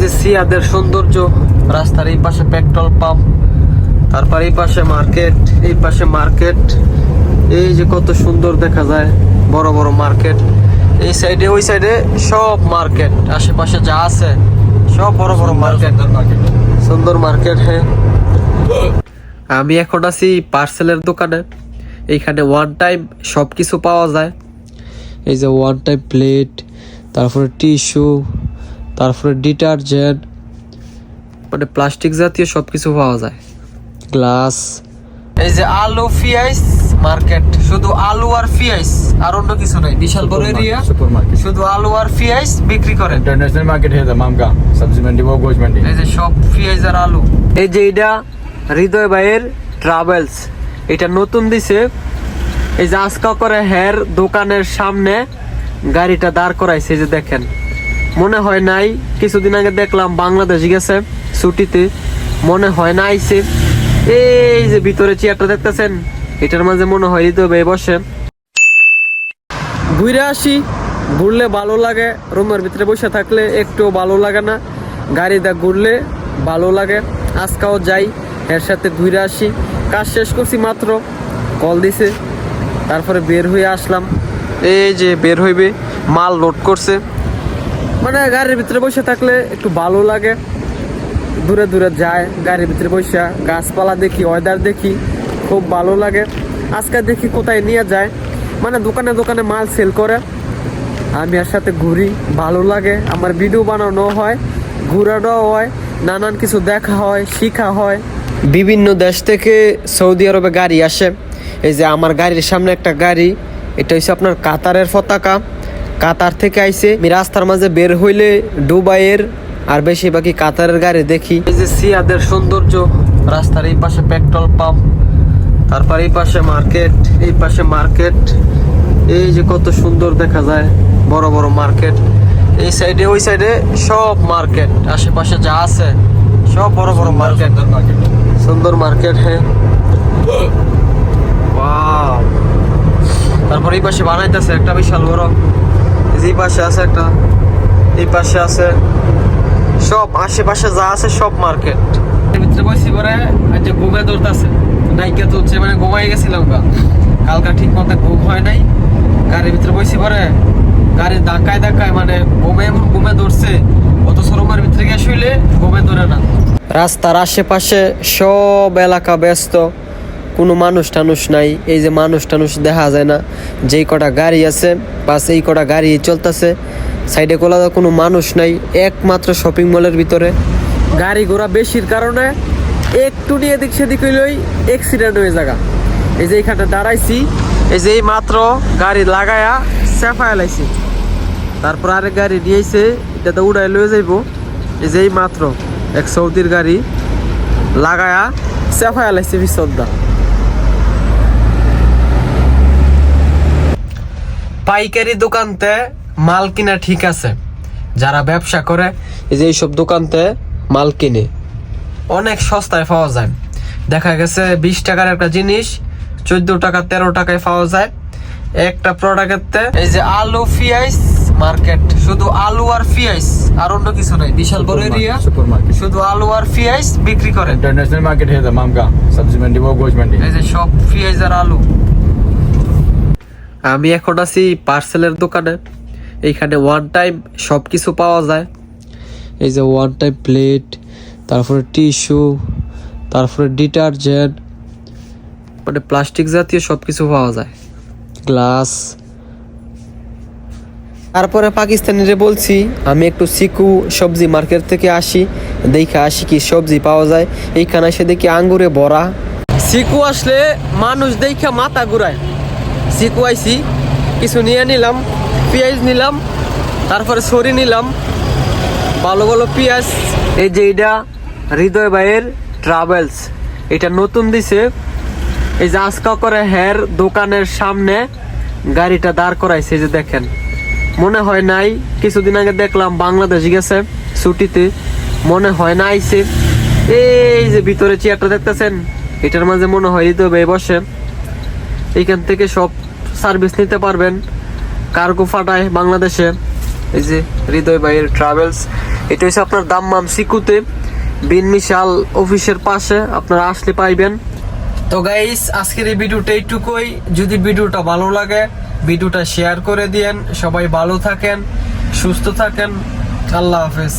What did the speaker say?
যে সিয়াদের সৌন্দর্য রাস্তার এই পাশে পেট্রোল পাম্প তারপর এই পাশে মার্কেট এই পাশে মার্কেট এই যে কত সুন্দর দেখা যায় বড় বড় মার্কেট। এই সাইডে ওই সাইডে সব মার্কেট আশেপাশে যা আছে সব বড় বড় মার্কেট। সুন্দর মার্কেট। হ্যাঁ। আমি এখন আছি পার্সেলের দোকানে। এইখানে ওয়ান টাইম সব কিছু পাওয়া যায়। এই যে ওয়ান টাইম প্লেট তারপরে টিস্যু তারপরে ডিটারজেন্ট মানে প্লাস্টিক জাতীয় সব কিছু পাওয়া যায়। গ্লাস এই যে আলু ফিয়াইস মার্কেট শুধু আলু আর ফিয়াইস আর অন্য কিছু নাই। বিশাল বড় এরিয়া শুধু আলু আর ফিয়াইস বিক্রি করে ইন্টারন্যাশনাল মার্কেট হয়ে মামগা সবজি মান্ডি ও গোজ মান্ডি। এই যে সব ফিয়াইস আর আলু। এই যে এটা হৃদয় ভাইয়ের ট্রাভেলস এটা নতুন দিছে। এই যে আজকা করে হের দোকানের সামনে গাড়িটা দাঁড় করাইছে এই যে দেখেন। মনে হয় নাই, কিছুদিন আগে দেখলাম বাংলাদেশ গেছে ছুটিতে, মনে হয় না আইছে এই যে ভিতরে চেয়ারটা দেখতেছেন, এটার মাঝে মনে হয় হৃদয় ভাই বসে। ঘুরে আসি, ঘুরলে ভালো লাগে, রুমের ভিতরে বসে থাকলে একটু ভালো লাগে না। গাড়িতে ঘুরলে ভালো লাগে, আজকাও যাই, এর সাথে ঘুরে আসি। কাজ শেষ করছি মাত্র, কল দিছে, তারপরে বের হয়ে আসলাম। এই যে বের হইবে, মাল লোড করছে। মানে গাড়ির ভিতরে বসে থাকলে একটু ভালো লাগে। দূরে দূরে যায়, গাড়ির ভিতরে বসে, গাছপালা দেখি ওয়েদার দেখি, খুব ভালো লাগে। আজকে দেখি কোথায় নিয়ে যায়। মানে দোকানে দোকানে মাল সেল করে। আমি আর সাথে ঘুরি, ভালো লাগে। আমার ভিডিও বানানো হয় ঘোরাটাও হয়, নানান কিছু দেখা হয়, শিখা হয়। বিভিন্ন দেশ থেকে সৌদি আরবে গাড়ি আসে। এই যে আমার গাড়ির সামনে একটা গাড়ি, এটা হচ্ছে আপনার কাতারের পতাকা। কাতার থেকে আইসে আমি রাস্তার মাঝে বের হইলে দুবাইয়ের আর বেশিরভাগই কাতারের গাড়ি দেখি। এই যে সিয়াদের সৌন্দর্য রাস্তার এই পাশে পেট্রোল পাম্প তারপর এই পাশে মার্কেট এই পাশে মার্কেট। এই যে কত সুন্দর দেখা যায় বড় বড় মার্কেট। এই সাইডে ওই সাইডে সব মার্কেট আশেপাশে যা আছে সব বড় বড় মার্কেট। সুন্দর মার্কেট। হ্যাঁ। তারপর এই পাশে বানাইতেছে একটা বিশাল বড় এই পাশে আছে একটা এই পাশে আছে সব আশেপাশে যা আছে সব মার্কেট। ভিতরে বসি পরে যে ঘুমে ধরতেছে নাইকে তুলছে মানে ঘুমাই গেছিলাম গা। কালকা ঠিক মতো ঘুম হয় নাই। গাড়ির ভিতরে বসি পরে গাড়ির ধাক্কায় ধাক্কায় মানে ঘুমে ঘুমে ধরছে। অত সরমার ভিতরে গিয়ে শুইলে ঘুমে ধরে না। রাস্তার আশেপাশে সব এলাকা ব্যস্ত। কোনো মানুষ টানুষ নাই, এই যে মানুষ টানুষ দেখা যায় না। যেই কটা গাড়ি আছে বাস এই কটা গাড়ি চলতেছে, সাইডে কোলা কোনো মানুষ নাই, একমাত্র শপিং মলের ভিতরে। গাড়ি ঘোড়া বেশির কারণে একটু নিয়ে এদিক সেদিক হইলেই অ্যাক্সিডেন্ট হয়ে জায়গা এই যে এইখানে দাঁড়াইছি, এই যে এই মাত্র গাড়ি লাগায়া চেফায় লাইছি তারপর আরেক গাড়ি নিয়েছে, এটা তো উড়াই লয়ে যাইব। এই যে এই মাত্র এক সৌদির গাড়ি লাগায়া চেফায় লাইছে বিশ্বদা পাইকারি দোকানতে মাল কিনা ঠিক আছে? যারা ব্যবসা করে এই যে এইসব দোকানতে মাল কিনে অনেক সস্তায় পাওয়া যায়। দেখা গেছে বিশ টাকার একটা জিনিস চোদ্দ টাকা তেরো টাকায় পাওয়া যায়। একটা প্রোডাক্টের এই যে আলু ফিয়াইস মার্কেট। শুধু আলু আর ফিয়াইস আর অন্য কিছু নাই। বিশাল বড় এরিয়া শুধু আলু আর ফিয়াইস বিক্রি করে। ইন্টারন্যাশনাল মার্কেট হ্যাঁ মামকা সবজি মান্ডি ও গোজ মান্ডি। এই যে সব ফিয়াইস আর আলু। আমি এখন আছি পার্সেলের দোকানে। এইখানে ওয়ান টাইম সব কিছু পাওয়া যায়। এই যে ওয়ান টাইম প্লেট তারপরে টিস্যু তারপরে ডিটারজেন্ট মানে প্লাস্টিক জাতীয় সব কিছু পাওয়া যায়। গ্লাস তারপরে পাকিস্তানিরে বলছি, আমি একটু সিকু সবজি মার্কেট থেকে আসি, দেখে আসি কি সবজি পাওয়া যায়। এইখানে এসে দেখি আঙ্গুরে ভরা সিকু আসলে মানুষ দেখে মাথা ঘুরায়। সিকু আইছি কিছু নিয়ে নিলাম, পেঁয়াজ নিলাম, তারপরে সরি নিলাম, ভালো ভালো পেঁয়াজ, এই যে এটা হৃদয় ভাইয়ের ট্রাভেলস এটা নতুন দিছে। এই যে আজকা করে হের দোকানের সামনে গাড়িটা দাঁড় করাইছে যে দেখেন। মনে হয় নাই, কিছুদিন আগে দেখলাম বাংলাদেশ গেছে ছুটিতে, মনে হয় না আইছে এই যে ভিতরে চেয়ারটা দেখতেছেন, এটার মাঝে মনে হয় হৃদয় ভাই বসে। এইখান থেকে সব সার্ভিস নিতে পারবেন কার্গো ফাটায় বাংলাদেশে। এই যে হৃদয় ভাইয়ের ট্রাভেলস এটা হচ্ছে আপনার দাম্মাম সিকুতে, বিন মিশাল অফিসের পাশে আপনারা আসলে পাইবেন। তো গাইস আজকের এই ভিডিওটা এইটুকুই। যদি ভিডিওটা ভালো লাগে, ভিডিওটা শেয়ার করে দিয়েন। সবাই ভালো থাকেন, সুস্থ থাকেন। আল্লাহ হাফেজ।